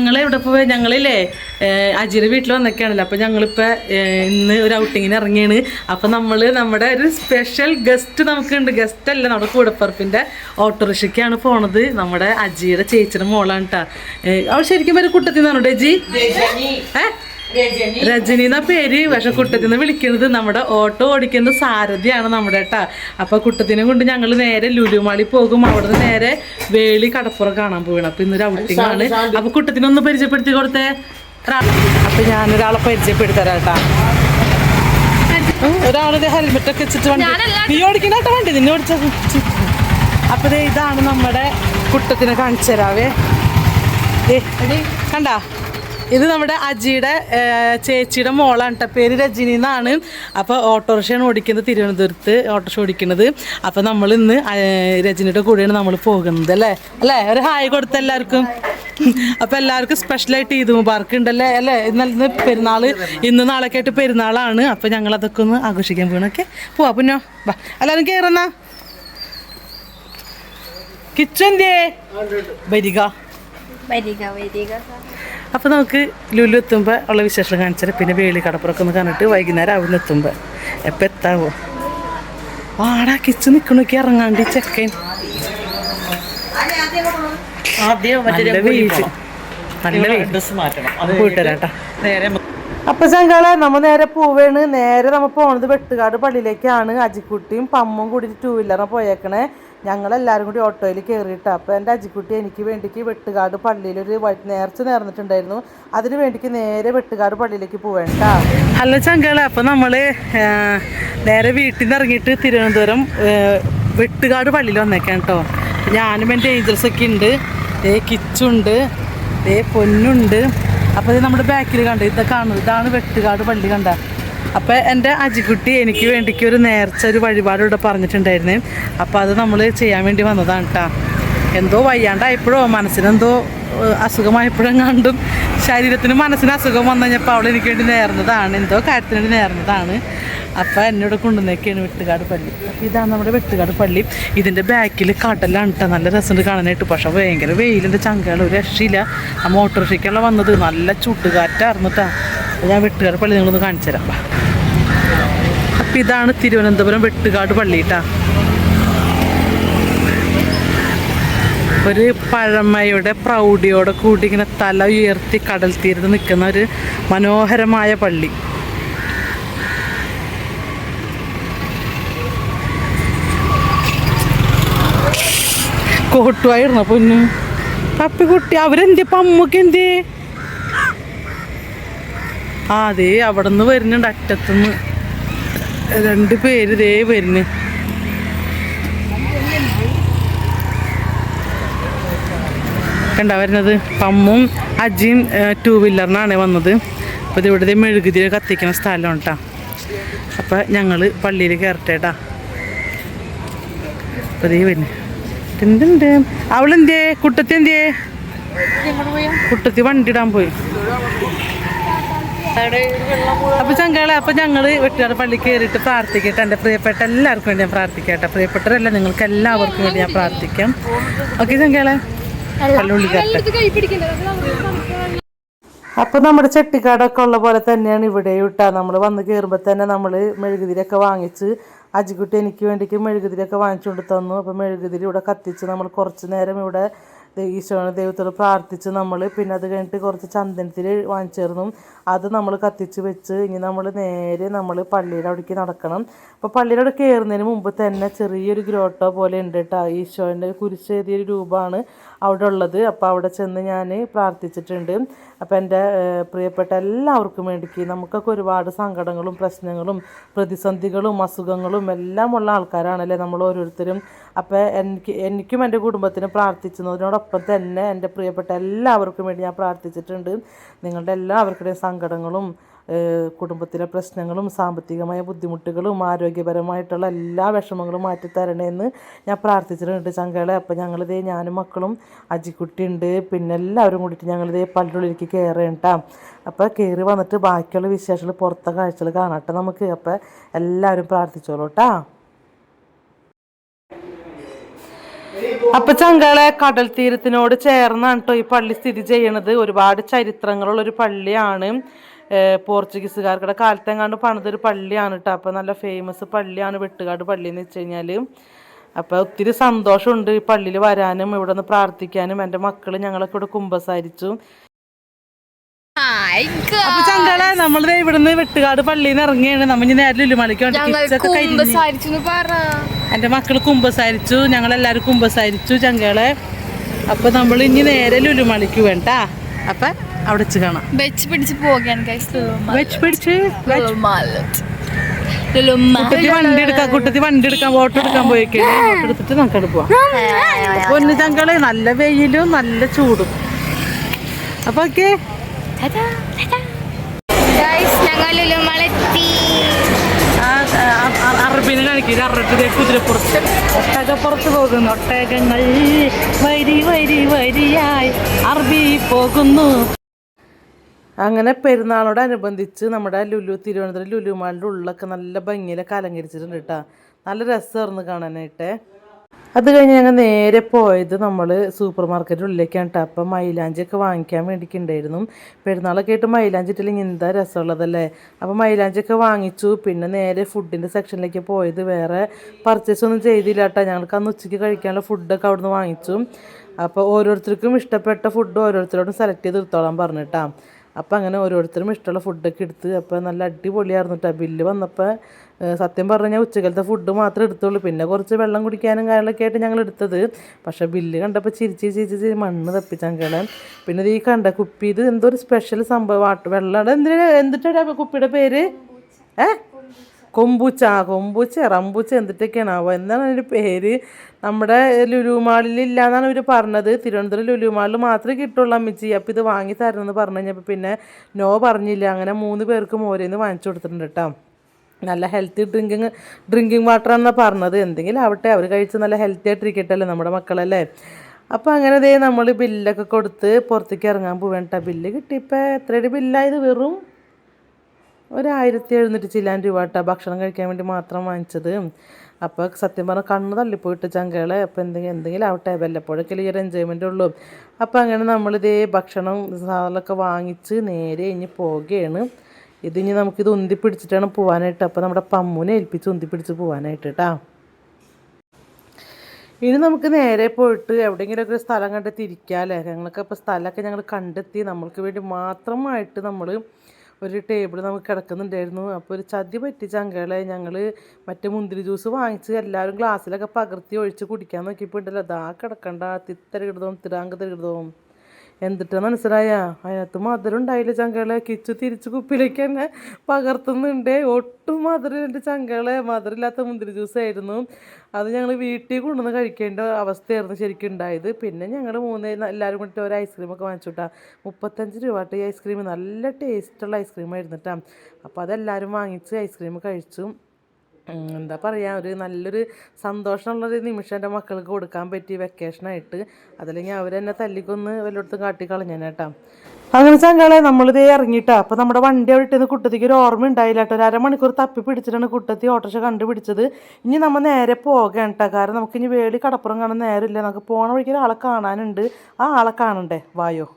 ഞങ്ങൾ ഇവിടെ ഇപ്പോൾ ഞങ്ങളില്ലേ അജിയുടെ വീട്ടിൽ വന്നൊക്കെയാണല്ലോ. അപ്പോൾ ഞങ്ങളിപ്പോൾ ഇന്ന് ഒരു ഔട്ടിങ്ങിന് ഇറങ്ങിയാണ് അപ്പോൾ നമ്മൾ നമ്മുടെ ഒരു സ്പെഷ്യൽ ഗസ്റ്റ് നമുക്കുണ്ട്. ഗസ്റ്റ് അല്ല നമ്മുടെ കൂടപ്പറപ്പിന്റെ ഓട്ടോറിക്ഷയ്ക്കാണ് പോണത്. നമ്മുടെ അജിയുടെ ചേച്ചിയുടെ മോളാണ് കേട്ടോ അവൾ ശരിക്കും പേര് കുട്ടത്തിൽ നിന്നാണോ ഡേജി. ഏഹ് രജനി. എന്ന പേര്? പക്ഷെ കുട്ടത്തിന്ന് വിളിക്കുന്നത് നമ്മുടെ ഓട്ടോ ഓടിക്കുന്ന സാരഥിയാണ് നമ്മുടെ ഏട്ടാ. അപ്പൊ കുട്ടത്തിനെ കൊണ്ട് ഞങ്ങൾ നേരെ ലുലുമാളി പോകും. അവിടുന്ന് നേരെ വേളി കടപ്പുറം കാണാൻ പോകണം അപ്പൊ ഇന്നൊരു ഔട്ടിംഗ് ആണ്. അപ്പൊ കുട്ടത്തിനൊന്ന് പരിചയപ്പെടുത്തി കൊടുത്തേ. അപ്പൊ ഞാനൊരാളെ പരിചയപ്പെടുത്തരാം കേട്ടാ ഒരാളിത് ഹെൽമെറ്റ് ഒക്കെ വെച്ചിട്ട് വണ്ടി നീ ഓടിക്കണ കേട്ടോ വണ്ടി? നിന്നെ ഓടിച്ച അപ്പൊ ഇതാണ് നമ്മുടെ കുട്ടത്തിനെ കാണിച്ചു തരാവേ. കണ്ടാ? ഇത് നമ്മുടെ അജിയുടെ ചേച്ചിയുടെ മോളാണ് കേട്ടോ പേര് രജനി എന്നാണ്. അപ്പോൾ ഓട്ടോറിക്ഷയാണ് ഓടിക്കുന്നത് തിരുവനന്തപുരത്ത് ഓട്ടോറിക്ഷ ഓടിക്കുന്നത്. അപ്പോൾ നമ്മൾ ഇന്ന് രജനിയുടെ കൂടെയാണ് നമ്മൾ പോകുന്നത് അല്ലേ? അല്ലേ? ഒരു ഹായ് കൊടുത്ത എല്ലാവർക്കും. അപ്പോൾ എല്ലാവർക്കും സ്പെഷ്യലായിട്ട് ഈദ് മുബാർക്ക് ഉണ്ടല്ലേ അല്ലേ? ഇന്നലെ ഇന്ന് പെരുന്നാൾ ഇന്ന് നാളൊക്കെ ആയിട്ട് പെരുന്നാളാണ്. അപ്പോൾ ഞങ്ങൾ അതൊക്കെ ഒന്ന് ആഘോഷിക്കാൻ പോകണൊക്കെ പോവാ പിന്നോ. വാ. എല്ലാവരും കയറുന്ന കിച്ചു ദേ. വരിക. വരിക വരിക. അപ്പോൾ നമുക്ക് ലുലു എത്തുമ്പോൾ ഉള്ള വിശേഷം കാണിച്ചാൽ പിന്നെ വേളി കടപ്പുറമൊക്കെ ഒന്ന് കണ്ടിട്ട് വൈകുന്നേരം അവിടെ നിന്ന് എത്തുമ്പോൾ എപ്പോൾ എത്താവോ? ആടാ കിച്ച് നിൽക്കണോക്കി ഇറങ്ങാണ്ട് ചെക്കൻ. നല്ല നേരെ അപ്പൊ ചങ്കാളെ നമ്മ നേരെ പോവേണ്. നേരെ നമ്മ പോണത് വെട്ടുകാട് പള്ളിയിലേക്കാണ്. അജിക്കുട്ടിയും പമ്മും കൂടി ടൂ വീലറിനെ പോയേക്കണേ. ഞങ്ങളെല്ലാവരും കൂടി ഓട്ടോയിൽ കയറിയിട്ട്. അപ്പോൾ എന്റെ അജിക്കുട്ടി എനിക്ക് വേണ്ടിക്ക് വെട്ടുകാട് വൈ- നേർച്ച നേർന്നിട്ടുണ്ടായിരുന്നു. അതിന് വേണ്ടിക്ക് നേരെ വെട്ടുകാട് പള്ളിയിലേക്ക് പോവേണ്ട അല്ല ചങ്കളെ അപ്പോൾ നമ്മൾ നേരെ വീട്ടിൽ നിന്ന് ഇറങ്ങിയിട്ട് തിരുവനന്തപുരം വെട്ടുകാട് പള്ളിയിൽ വന്നേക്കാം കേട്ടോ ഞാനും എന്റെ ഏഞ്ചൽസൊക്കെ ഉണ്ട് ദേ കിച്ചുണ്ട് ദേ പൊന്നുണ്ട്. അപ്പോൾ ഇത് നമ്മുടെ ബാക്കിൽ കണ്ട? ഇതൊക്കെ കാണുന്നത്. ഇതാണ് വെട്ടുകാട് പള്ളി കണ്ട? അപ്പോൾ എന്റെ അജിക്കുട്ടി എനിക്ക് വേണ്ടിക്ക് ഒരു നേർച്ച ഒരു വഴിപാട് ഇവിടെ പറഞ്ഞിട്ടുണ്ടായിരുന്നു. അപ്പോൾ അത് നമ്മൾ ചെയ്യാൻ വേണ്ടി വന്നതാണ് കേട്ടോ എന്തോ വയ്യാണ്ടായപ്പോഴോ മനസ്സിനെന്തോ അസുഖമായപ്പോഴും കണ്ടും ശരീരത്തിന് മനസ്സിന് അസുഖം വന്നു കഴിഞ്ഞപ്പോൾ അവൾ എനിക്ക് വേണ്ടി നേർന്നതാണ് എന്തോ കാര്യത്തിന് വേണ്ടി നേർന്നതാണ്. അപ്പോൾ എന്നോട് കൊണ്ടുവന്നേക്കാണ് വെട്ടുകാട് പള്ളി. അപ്പോൾ ഇതാണ് നമ്മുടെ വെട്ടുകാട് പള്ളി. ഇതിന്റെ ബാക്കിൽ കടലാണ് കേട്ടോ നല്ല രസമുണ്ട് കാണാനായിട്ട്. പക്ഷേ ഭയങ്കര വെയിലിന്റെ ചങ്കകൾ ഒരു രക്ഷയില്ല. ആ മോട്ടോർ ഷിക്കുള്ള വന്നത് നല്ല ചുട്ടുകാറ്റായിരുന്നു കേട്ടോ ഞാൻ വെട്ടുകാട് പള്ളി നിങ്ങളൊന്ന് കാണിച്ചു തരാം അപ്പോൾ ഇതാണ് തിരുവനന്തപുരം വെട്ടുകാട് പള്ളിട്ടാ. ഒരു പഴമയുടെ പ്രൗഢിയോടെ കൂടി ഇങ്ങനെ തല ഉയർത്തി കടൽ തീരത്ത് നിൽക്കുന്ന ഒരു മനോഹരമായ പള്ളി. കോട്ടുവായിരുന്നു പൊന്നു. പപ്പിക്കുട്ടി അവരെന്തി? പമ്മക്ക് എന്തേ ആ അതേ അവിടെ നിന്ന് വരുന്നുണ്ട് അറ്റത്തുനിന്ന്. രണ്ട് പേര് ദേ വരുന്നു. കണ്ട വരുന്നത്? പമ്മും അജിയും ടൂ വീലറിനാണ് വന്നത്. അപ്പോൾ ഇവിടുത്തെ മെഴുകുതിരി കത്തിക്കുന്ന സ്ഥലമാണ് കേട്ടോ അപ്പോൾ ഞങ്ങൾ പള്ളിയിൽ കയറട്ടെ കേട്ടാ അപ്പോൾ ഇതേ വരുന്നു. അവളെന്തേ? കുട്ടത്തി എന്തേ കുട്ടത്തി വണ്ടി ഇടാൻ പോയി. അപ്പൊ ചങ്കളെ അപ്പൊ ഞങ്ങൾ വെട്ടുകാട് പള്ളി കയറിയിട്ട് പ്രാർത്ഥിക്കട്ടെ. എന്റെ പ്രിയപ്പെട്ട എല്ലാവർക്കും വേണ്ടി ഞാൻ പ്രാർത്ഥിക്കട്ടെ. പ്രിയപ്പെട്ടവരല്ല നിങ്ങൾക്ക് എല്ലാവർക്കും വേണ്ടി ഞാൻ പ്രാർത്ഥിക്കാം. ഓക്കെ ചങ്കളെ? പള്ളുള്ളി കയറട്ടെ അപ്പൊ നമ്മുടെ ചെട്ടിക്കാടൊക്കെ ഉള്ള പോലെ തന്നെയാണ് ഇവിടെ ഇട്ടാ നമ്മൾ വന്ന് കയറുമ്പോൾ തന്നെ നമ്മൾ മെഴുകുതിരിയൊക്കെ വാങ്ങിച്ച് അജിക്കുട്ടി എനിക്ക് വേണ്ടിക്ക് മെഴുകുതിരിയൊക്കെ വാങ്ങിച്ചുകൊണ്ട് തന്നു. അപ്പോൾ മെഴുകുതിരി ഇവിടെ കത്തിച്ച് നമ്മൾ കുറച്ച് നേരം ഇവിടെ ഈശോ ദൈവത്തോട് പ്രാർത്ഥിച്ച് നമ്മൾ പിന്നെ അത് കഴിഞ്ഞിട്ട് കുറച്ച് ചന്ദനത്തിൽ വാങ്ങിച്ചേർന്നു. അത് നമ്മൾ കത്തിച്ച് വെച്ച് ഇനി നമ്മൾ നേരെ നമ്മൾ പള്ളിയുടെ അവിടേക്ക് നടക്കണം. അപ്പോൾ പള്ളിയുടെ അവിടെ കയറുന്നതിന് മുമ്പ് തന്നെ ചെറിയൊരു ഗ്രോട്ടോ പോലെ ഉണ്ട് കേട്ടോ ഈശോന്റെ കുരിശ് എഴുതിയൊരു രൂപമാണ് അവിടെ ഉള്ളത്. അപ്പോൾ അവിടെ ചെന്ന് ഞാൻ പ്രാർത്ഥിച്ചിട്ടുണ്ട്. അപ്പോൾ എന്റെ പ്രിയപ്പെട്ട എല്ലാവർക്കും വേണ്ടിക്ക് നമുക്കൊക്കെ ഒരുപാട് സങ്കടങ്ങളും പ്രശ്നങ്ങളും പ്രതിസന്ധികളും അസുഖങ്ങളും എല്ലാം ഉള്ള ആൾക്കാരാണല്ലേ നമ്മൾ ഓരോരുത്തരും. അപ്പോൾ എനിക്ക് എനിക്കും എന്റെ കുടുംബത്തിനും പ്രാർത്ഥിച്ചതിനോടൊപ്പം തന്നെ എന്റെ പ്രിയപ്പെട്ട എല്ലാവർക്കും വേണ്ടി ഞാൻ പ്രാർത്ഥിച്ചിട്ടുണ്ട്. നിങ്ങളുടെ എല്ലാവർക്കുടെയും സങ്കടങ്ങളും കുടുംബത്തിലെ പ്രശ്നങ്ങളും സാമ്പത്തികമായ ബുദ്ധിമുട്ടുകളും ആരോഗ്യപരമായിട്ടുള്ള എല്ലാ വിഷമങ്ങളും മാറ്റി തരണേന്ന് ഞാൻ പ്രാർത്ഥിച്ചിട്ടുണ്ട് ചങ്കളെ. അപ്പം ഞങ്ങളിതേ ഞാനും മക്കളും അജിക്കുട്ടിയുണ്ട് പിന്നെ എല്ലാവരും കൂടിയിട്ട് ഞങ്ങളിതേ പള്ളിയിലേക്ക് കയറേണ്ട അപ്പോൾ കയറി വന്നിട്ട് ബാക്കിയുള്ള വിശേഷങ്ങൾ പുറത്തെ കാഴ്ചകൾ കാണട്ടെ നമുക്ക്. അപ്പോൾ എല്ലാവരും പ്രാർത്ഥിച്ചോളൂ കേട്ടാ അപ്പൊ ചങ്കളെ കടൽ തീരത്തിനോട് ചേർന്നാണ് കേട്ടോ ഈ പള്ളി സ്ഥിതി ചെയ്യണത്. ഒരുപാട് ചരിത്രങ്ങളുള്ള ഒരു പള്ളിയാണ്. പോർച്ചുഗീസുകാർക്കുടെ കാലത്തെങ്ങാണ്ട് പണിതൊരു പള്ളിയാണ് കേട്ടോ അപ്പൊ നല്ല ഫേമസ് പള്ളിയാണ് വെട്ടുകാട് പള്ളി എന്ന് വെച്ച് കഴിഞ്ഞാൽ. അപ്പൊ ഒത്തിരി സന്തോഷമുണ്ട് ഈ പള്ളിയിൽ വരാനും ഇവിടെ നിന്ന് പ്രാർത്ഥിക്കാനും. എന്റെ മക്കൾ ഞങ്ങളൊക്കെ ഇവിടെ കുമ്പസാരിച്ചു. അപ്പൊ ചങ്കളെ നമ്മളിത് ഇവിടുന്ന് വെട്ടുകാട് പള്ളിയിൽ നിന്ന് ഇറങ്ങിയാണ് നമ്മ ഇനി നേരെ കിച്ചൊക്കെ കഴിഞ്ഞ്. കുമ്പസാരിച്ചു ഞങ്ങൾ എല്ലാരും കുമ്പസാരിച്ചു. ചങ്കളെ. അപ്പൊ നമ്മൾ ഇനി നേരെ ലുലുമണിക്ക് വേണ്ട. അപ്പൊ അവിടെ വെച്ച് കാണാം. വെച്ച് പിടിച്ച്. വെച്ച് പിടിച്ച്. കുട്ടത്തി വണ്ടി എടുക്കാൻ കുട്ടത്തി വണ്ടി എടുക്കാൻ ഫോട്ടോ എടുക്കാൻ വോട്ട് എടുത്തിട്ട് നമുക്ക് പോവാം. ഒന്ന് ചങ്കളെ നല്ല വെയിലും നല്ല ചൂടും. അപ്പൊ ഓക്കെ. അറബിനെ കാണിക്കില്ല അറബിനെ കുതിരപ്പുറത്ത്. ഒട്ടകപ്പുറത്ത് പോകുന്നു ഒട്ടകങ്ങൾ. വരി വരി വരിയായി അറബി പോകുന്നു. അങ്ങനെ പെരുന്നാളോടനുബന്ധിച്ച് നമ്മുടെ ലുലു തിരുവനന്തപുരം ലുലു മാളിന്റെ ഉള്ളൊക്കെ നല്ല ഭംഗിയിലൊക്കെ അലങ്കരിച്ചിട്ടുണ്ട് കേട്ടോ. നല്ല രസമായിരുന്നു കാണാനായിട്ട്. അത് കഴിഞ്ഞ് ഞങ്ങൾ നേരെ പോയത് നമ്മൾ സൂപ്പർ മാർക്കറ്റിന്റെ ഉള്ളിലേക്കാണ് കേട്ടോ അപ്പം മൈലാഞ്ചിയൊക്കെ വാങ്ങിക്കാൻ വേണ്ടിയിട്ടുണ്ടായിരുന്നു. പെരുന്നാളൊക്കെ ആയിട്ട് മൈലാഞ്ചി ഇട്ടില്ലെങ്കിൽ എന്താ രസമുള്ളതല്ലേ? അപ്പം മൈലാഞ്ചിയൊക്കെ വാങ്ങിച്ചു. പിന്നെ നേരെ ഫുഡിന്റെ സെക്ഷനിലേക്ക് പോയത്. വേറെ പർച്ചേസ് ഒന്നും ചെയ്തില്ല കേട്ടോ ഞങ്ങൾക്ക് അന്ന് ഉച്ചയ്ക്ക് കഴിക്കാനുള്ള ഫുഡൊക്കെ അവിടുന്ന് വാങ്ങിച്ചു. അപ്പോൾ ഓരോരുത്തർക്കും ഇഷ്ടപ്പെട്ട ഫുഡ് ഓരോരുത്തരോടും സെലക്ട് ചെയ്ത് എടുത്തോളാൻ പറഞ്ഞിട്ടാ അപ്പോൾ അങ്ങനെ ഓരോരുത്തരും ഇഷ്ടമുള്ള ഫുഡൊക്കെ എടുത്ത് അപ്പോൾ നല്ല അടിപൊളിയായിരുന്നു കേട്ടോ ബില്ല് വന്നപ്പോൾ സത്യം പറഞ്ഞു കഴിഞ്ഞാൽ ഉച്ചക്കലത്തെ ഫുഡ് മാത്രമേ എടുത്തുള്ളൂ. പിന്നെ കുറച്ച് വെള്ളം കുടിക്കാനും കാര്യങ്ങളൊക്കെ ആയിട്ട് ഞങ്ങൾ എടുത്തത്. പക്ഷേ ബില്ല് കണ്ടപ്പോൾ ചിരിച്ച് ചിരിച്ച് ചിരി മണ്ണ് തപ്പിച്ചങ്കളെ പിന്നെ ഈ കണ്ട കുപ്പി ഇത് എന്തോ ഒരു സ്പെഷ്യൽ സംഭവം. വാട്ട് വെള്ളം. എന്തിനാ എന്തിട്ടാ കുപ്പിയുടെ പേര്? ഏ? Kombucha kombucha റമ്പൂച്ച എന്തിട്ടൊക്കെയാണ്? ആവോ എന്താണ് അതിന്റെ പേര്? നമ്മുടെ ലുലുമാളിൽ ഇല്ലാന്നാണ് ഇവർ പറഞ്ഞത്. തിരുവനന്തപുരം ലുലുമാളിൽ മാത്രമേ കിട്ടുള്ളൂ അമ്മച്ചി. അപ്പോൾ ഇത് വാങ്ങി തരണമെന്ന് പറഞ്ഞു കഴിഞ്ഞപ്പോൾ പിന്നെ നോ പറഞ്ഞില്ല. അങ്ങനെ മൂന്ന് പേർക്കും ഓരോന്ന് വാങ്ങിച്ചു കൊടുത്തിട്ടുണ്ട് കേട്ടോ നല്ല ഹെൽത്തി ഡ്രിങ്കിങ് ഡ്രിങ്കിങ് വാട്ടർ എന്നാണ് പറഞ്ഞത്. എന്തെങ്കിലും ആവട്ടെ അവർ കഴിച്ച് നല്ല ഹെൽത്തി ആയിട്ടിരിക്കട്ടല്ലേ നമ്മുടെ മക്കളല്ലേ? അപ്പോൾ അങ്ങനെ ദേ നമ്മൾ ബില്ലൊക്കെ കൊടുത്ത് പുറത്തേക്ക് ഇറങ്ങാൻ പോവേണ്ട ബില്ല് കിട്ടിയപ്പോൾ എത്രയുടെ ബില്ലായത് വെറും ഒരായിരത്തി എഴുന്നൂറ്റി ചില്ലാൻ രൂപ കേട്ടോ ഭക്ഷണം കഴിക്കാൻ വേണ്ടി മാത്രം വാങ്ങിച്ചത്. അപ്പോൾ സത്യം പറഞ്ഞാൽ കണ്ണ് തള്ളിപ്പോയിട്ട് ചങ്കകളെ അപ്പോൾ എന്തെങ്കിലും എന്തെങ്കിലും ആവട്ടെ വല്ലപ്പോഴൊക്കെ ഈ ഒരു എൻജോയ്മെന്റ് ഉള്ളൂ. അപ്പോൾ അങ്ങനെ നമ്മളിതേ ഭക്ഷണം സാധനങ്ങളൊക്കെ വാങ്ങിച്ച് നേരെ ഇനി പോവുകയാണ്. ഇതിനി നമുക്കിത് ഉന്തി പിടിച്ചിട്ടാണ് പോകാനായിട്ട് അപ്പോൾ നമ്മുടെ പമ്മുനെ ഏൽപ്പിച്ച് ഉന്തി പിടിച്ച് പോകാനായിട്ട് കേട്ടോ ഇനി നമുക്ക് നേരെ പോയിട്ട് എവിടെയെങ്കിലുമൊക്കെ ഒരു സ്ഥലം കണ്ടെത്തി ഇരിക്കാമല്ലേ ഞങ്ങൾക്ക് അപ്പോൾ സ്ഥലമൊക്കെ ഞങ്ങൾ കണ്ടെത്തി നമ്മൾക്ക് വേണ്ടി മാത്രമായിട്ട് നമ്മൾ ഒരു ടേബിൾ നമുക്ക് കിടക്കുന്നുണ്ടായിരുന്നു. അപ്പോൾ ഒരു ചതി പറ്റിച്ച അങ്കളെ ഞങ്ങൾ മറ്റേ മുന്തിരി ജ്യൂസ് വാങ്ങിച്ച് എല്ലാവരും ഗ്ലാസ്സിലൊക്കെ പകർത്തി ഒഴിച്ച് കുടിക്കാൻ നോക്കിയപ്പോൾ ഉണ്ടല്ലോ ദാ കിടക്കണ്ട തിത്തരകിടതവും തിരാങ്ക് തരകിടതവും എന്നിട്ട് മനസ്സിലായ? അതിനകത്ത് മധുരം ഉണ്ടായില്ല ചങ്കകളെ കിച്ചു തിരിച്ച് കുപ്പിയിലേക്ക് തന്നെ പകർത്തുന്നുണ്ട്. ഒട്ടും മധുരം എന്റെ ചങ്കകളെ മധുരമില്ലാത്ത മുന്തിരി ജ്യൂസ് ആയിരുന്നു. അത് ഞങ്ങൾ വീട്ടിൽ കൊണ്ടുവന്ന് കഴിക്കേണ്ട അവസ്ഥയായിരുന്നു ശരിക്കും ഉണ്ടായത്. പിന്നെ ഞങ്ങൾ മൂന്ന് എല്ലാവരും കൂടി ഒരു ഐസ്ക്രീമൊക്കെ വാങ്ങിച്ചു വാങ്ങിച്ചുട്ടാ. മുപ്പത്തഞ്ച് രൂപ ഈ ഐസ്ക്രീം നല്ല ടേസ്റ്റുള്ള ഐസ്ക്രീം ആയിരുന്നു കേട്ടോ അപ്പോൾ അതെല്ലാവരും വാങ്ങിച്ച് ഐസ്ക്രീം കഴിച്ചു. എന്താ പറയുക ഒരു നല്ലൊരു സന്തോഷമുള്ളൊരു നിമിഷം എന്റെ മക്കൾക്ക് കൊടുക്കാൻ പറ്റി വെക്കേഷനായിട്ട് അതല്ലെങ്കിൽ അവരെന്നെ തല്ലിക്കൊന്ന് വല്ലയിടത്തും കാട്ടി കേട്ടോ. അങ്ങനെ ചങ്കളെ നമ്മളിതേ ഇറങ്ങിയിട്ടാ അപ്പോൾ നമ്മുടെ വണ്ടി അവിടെ ഇട്ടുന്ന കുട്ടത്തിക്ക് ഒരു ഓർമ്മ ഉണ്ടായില്ല കേട്ടോ. ഒരു അരമണിക്കൂർ തപ്പി പിടിച്ചിട്ടാണ് കുട്ടത്തി ഓട്ടോറിക്ഷ കണ്ടുപിടിച്ചത്. ഇനി നമ്മൾ നേരെ പോകണം കേട്ടോ. കാരണം നമുക്ക് ഇനി വേളി കടപ്പുറം കാണാൻ നേരമില്ല. നമുക്ക് പോണ വഴിക്ക് ഒരാളെ കാണാനുണ്ട്. ആ ആളെ കാണണ്ടേ? വായോ.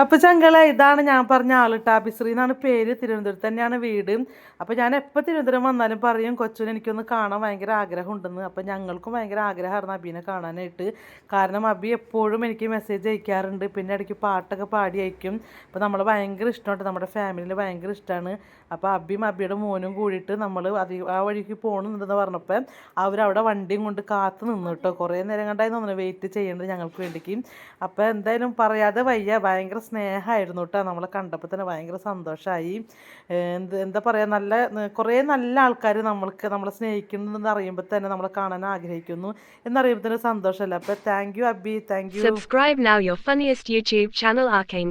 അപ്പോൾ ചങ്കളെ ഇതാണ് ഞാൻ പറഞ്ഞ ആൾ ടാബിശ്രീ എന്നാണ് പേര്. തിരുവനന്തപുരത്ത് തന്നെയാണ് വീട്. അപ്പോൾ ഞാൻ എപ്പോൾ തിരുവനന്തപുരം വന്നാലും പറയും കൊച്ചുവിനെ എനിക്കൊന്ന് കാണാൻ ഭയങ്കര ആഗ്രഹമുണ്ടെന്ന്. അപ്പോൾ ഞങ്ങൾക്കും ഭയങ്കര ആഗ്രഹമായിരുന്നു അബീനെ കാണാനായിട്ട്. കാരണം അബി എപ്പോഴും എനിക്ക് മെസ്സേജ് അയക്കാറുണ്ട്. പിന്നെ ഇടയ്ക്ക് പാട്ടൊക്കെ പാടി അയക്കും. അപ്പോൾ നമ്മൾ ഭയങ്കര ഇഷ്ടമുണ്ട് നമ്മുടെ ഫാമിലിയിൽ ഭയങ്കര ഇഷ്ടമാണ് അപ്പോൾ അബിയും അബിയുടെ മോനും കൂടിയിട്ട് നമ്മൾ അതി ആ വഴിക്ക് പോകണമെന്നുണ്ടെന്ന് പറഞ്ഞപ്പോൾ അവരവിടെ വണ്ടിയും കൊണ്ട് കാത്തു നിന്നു കേട്ടോ കുറേ നേരം കണ്ടായി തോന്നുന്നു വെയിറ്റ് ചെയ്യേണ്ടത് ഞങ്ങൾക്ക് വേണ്ടിക്ക്. അപ്പോൾ എന്തായാലും പറയാതെ വയ്യ. ഭയങ്കര സ്നേഹമായിരുന്നു കേട്ടോ. നമ്മളെ കണ്ടപ്പോൾ തന്നെ ഭയങ്കര സന്തോഷമായി. എന്ത് എന്താ പറയുക നല്ല കുറേ നല്ല ആൾക്കാർ നമ്മൾക്ക് നമ്മളെ സ്നേഹിക്കുന്നുണ്ടെന്ന് അറിയുമ്പോൾ തന്നെ നമ്മളെ കാണാൻ ആഗ്രഹിക്കുന്നു എന്നറിയുമ്പോൾ തന്നെ സന്തോഷമല്ല? അപ്പോൾ thank you Abi. Thank you subscribe now your funniest YouTube channel Arcane